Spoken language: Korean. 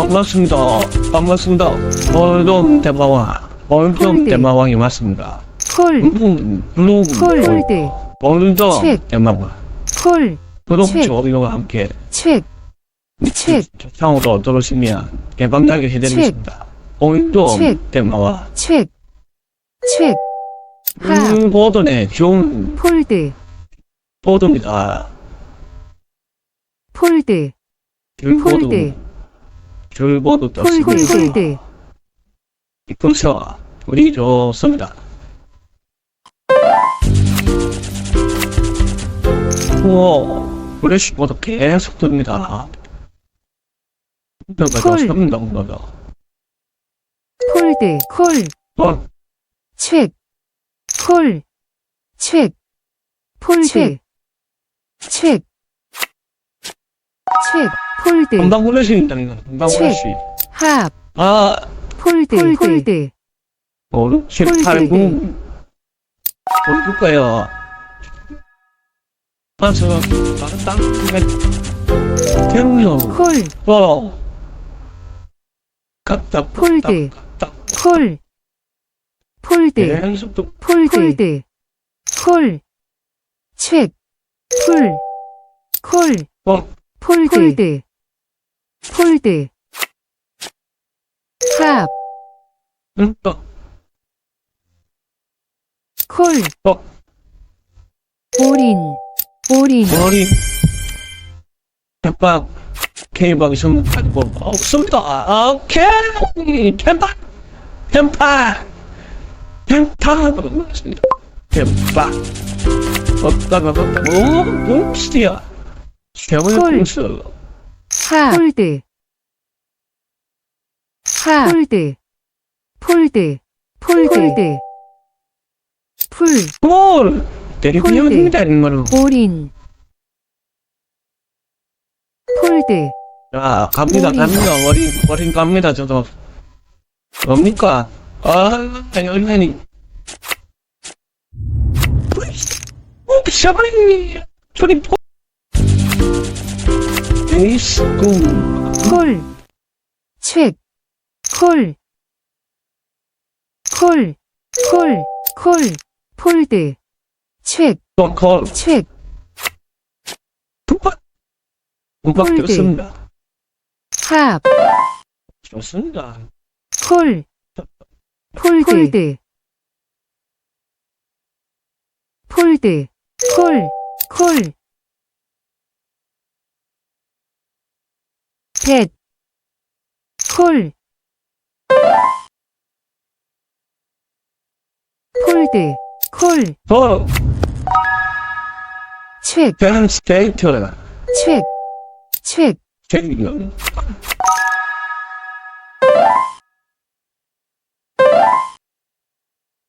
반갑습니다. 반갑습니다. 오늘도 대마왕, 오늘도 폴드. 대마왕이 왔습니다. 콜, 음, 블루, 콜, 폴드, 오늘도 책. 대마왕, 콜, 책. 좋아요와 함께 책, 책, 창으로 들어오시면 개방하게 해드리겠습니다. 책. 대마왕, 책, 책, 하, 음, 보드네, 좋은 폴드, 보드입니다. 폴드, 줄보드, 폴드, 폴드, 떴습니다. 폴드, 이끌서 우리 좋습니다. 우와, 프레시보드 계속 듭니다. 너가 콜. 좋습니다, 너가. 폴드, 콜, 어, 책, 콜, 책, 폴드, 책, 책, 폴드, 프레시입니다, 이거. 금방 책. 프레시. 합, 아, 폴드, 폴드, 어, 7, 8, 9. 어디 줄까요? 아, 저, 다른 땅, 태우요. 콜, 어. 갔다, 폴드. 갔다, 콜, 폴드, 계속 폴드, 콜, 책, 풀, 콜, 어. 폴드, 폴드, 합, 응, 또, 콜, 어. 올인, 올인, 머리, 햄빵, 케이블 있으면 가지고 없습니다. 오케이, 햄빵, 햄빵, 맞습니다. 햄빵. 없다가 없다. 오, 옵스티야. 세월의 콜. 하, 폴드, 하, 폴드, 폴드, 폴드, 풀, 뭘! 때리고 폴드. 형입니다, 이런 거는. 올인, 폴드, 자, 갑니다, 머리. 갑니다. 머리, 머리 갑니다, 저도. 뭡니까? 아, 아니, 얼마니. 샤바리, 저리 포. 에이스, 구. 콜, 책, 콜, 콜, 콜, 콜, 폴드, 책, 또, 콜, 책, 두박. 두박 폴드. 좋습니다. 합, 좋습니다. 콜, 폴드, 폴드, 콜, 콜, 뱃, 콜, 폴드, 콜, 어, 책, 대한 스테이트라. 책, 책, 책이요.